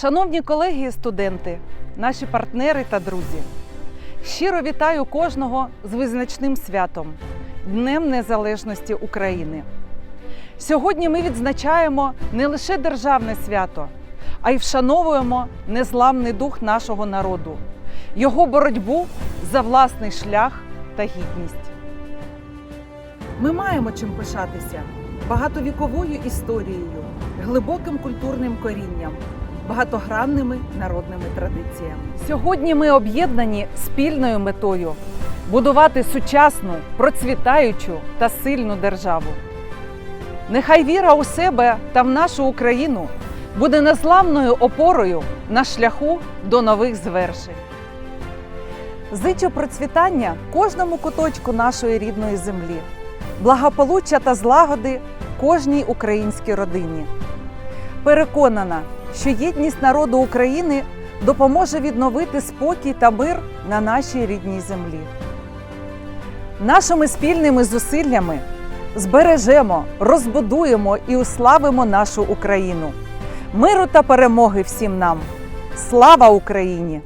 Шановні колеги і студенти, наші партнери та друзі, щиро вітаю кожного з визначним святом Днем Незалежності України. Сьогодні ми відзначаємо не лише державне свято, а й вшановуємо незламний дух нашого народу, його боротьбу за власний шлях та гідність. Ми маємо чим пишатися багатовіковою історією, глибоким культурним корінням, багатогранними народними традиціями. Сьогодні ми об'єднані спільною метою будувати сучасну, процвітаючу та сильну державу. Нехай віра у себе та в нашу Україну буде незламною опорою на шляху до нових звершень. Зичу процвітання кожному куточку нашої рідної землі, благополуччя та злагоди кожній українській родині. Переконана, що єдність народу України допоможе відновити спокій та мир на нашій рідній землі. Нашими спільними зусиллями збережемо, розбудуємо і уславимо нашу Україну. Миру та перемоги всім нам! Слава Україні!